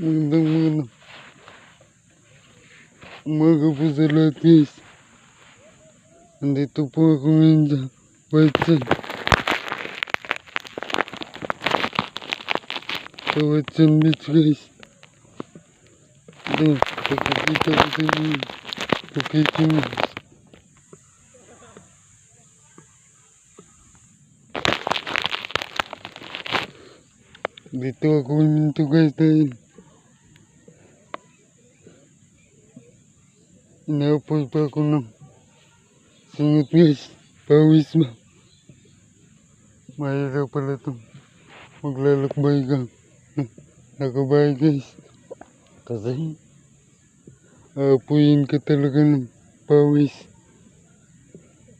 Magandang mga umaga po sa lahat guys. Nandito po ako ngayon sa Sand. Sa Sand Beach guys. Ito, pagkakita ko sa inyo. Location guys. Dito ako minto guys dahil Inaapoy pa ako ng singot guys. Pawis ba? Mahirap pala ito. Maglalakbay ka. Nakabay guys. Kasi aapuyin ka talaga ng pawis.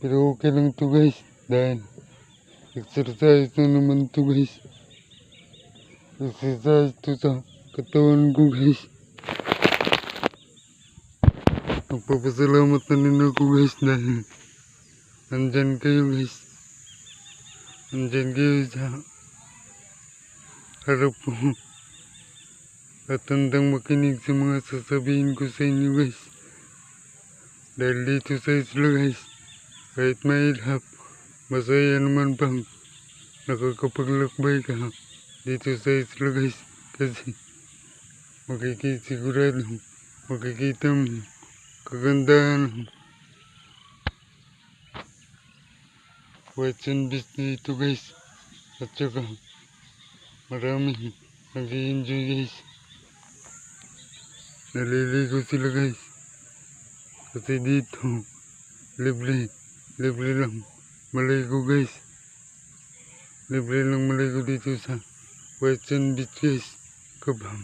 Pero okay lang to guys. Dahil exercise na naman to guys. Exercise to sa katawan ko guys. Magpapasalamat na rin ako guys dahil nandyan kayo guys. Nandyan kayo sa harap ko. At handang makinig sa mga sasabihin ko sa inyo guys. Dahil dito sa isla guys, kahit mahirap, masaya naman pang nakakapaglakbay ka dito sa isla guys. Kasi makikisigurado, makikita mo kagandahan White Sand Beach dito guys. At saka marami nag enjoy guys. Naliligo sila guys. Kasi dito libre, libre lang maligo guys. Libre lang maligo dito sa White Sand Beach guys. Kapag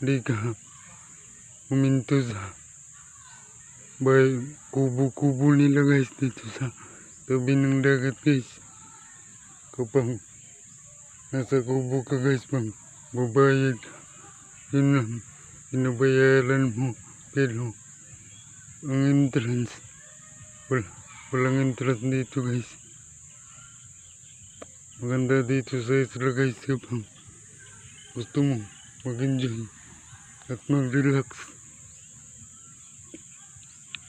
di huminto sa bay kubo-kubo nila guys dito sa tabi ng dagat guys. Kapag nasa kubo ka guys pang babayad ka, yun lang binabayaran mo pero ang entrance wala, walang entrance dito guys. Maganda dito sa isla guys kapag gusto mo mag-enjoy at mag-relax.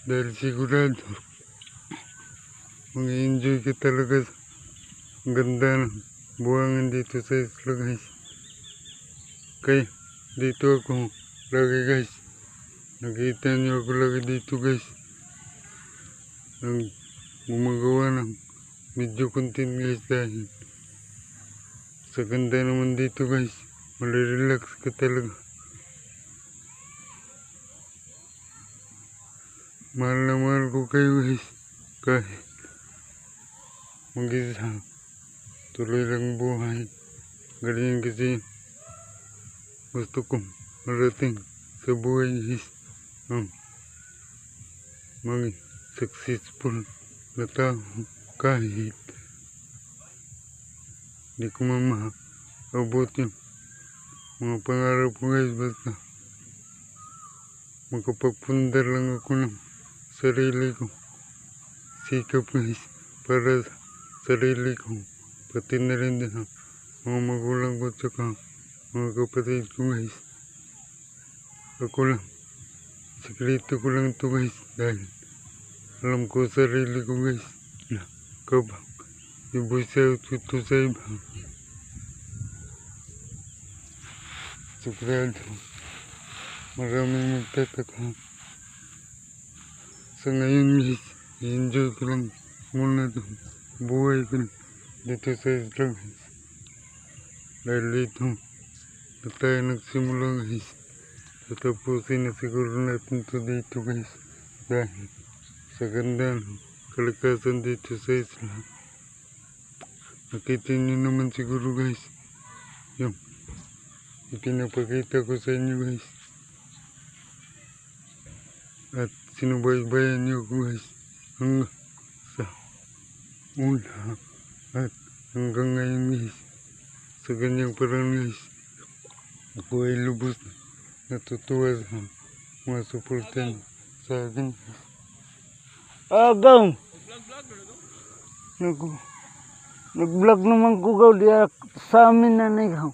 Dahil sigurado mag-enjoy ka talaga ang ganda ng buwangan dito sa isla guys. Kaya dito ako lagi guys. Nakita niyo ako lagi dito guys. Nang gumagawa ng video content guys dahil sa ganda naman dito guys. Malirelax ka talaga. Mahal na mahal ko kayo guys. Kahit mag-isa. Tuloy lang buhay. Ganyan kasi gusto kong marating sa buhay guys. Um, maging successful na tao kahit hindi ko mamaabot yung mga pangarap ko guys basta makapagpundar lang ako ng sarili ko sikap guys para sa sarili ko pati na rin din ang mga magulang ko at saka mga kapatid ko guys ako lang sikreto ko lang to guys dahil alam ko sarili ko guys na kapag ibusaw ito sa iba sigurado maraming magtataka sa ngayon guys i-enjoy ko lang muna ito buhay ko dito sa isla guys dahil dito na tayo nagsimula guys tatapusin na siguro natin to dito guys dahil sa ganda ng kalikasan dito sa isla nakita niyo naman siguro guys yung ipinapakita ko sa inyo guys at sinubaybayan niyo guys hanggang sa una at hanggang ngayon guys sa ganyang parang guys ako ay lubos na natutuwa sa mga suporta niyo sa akin. Nag nag-vlog naman ko gaw diya sa amin na nigaw.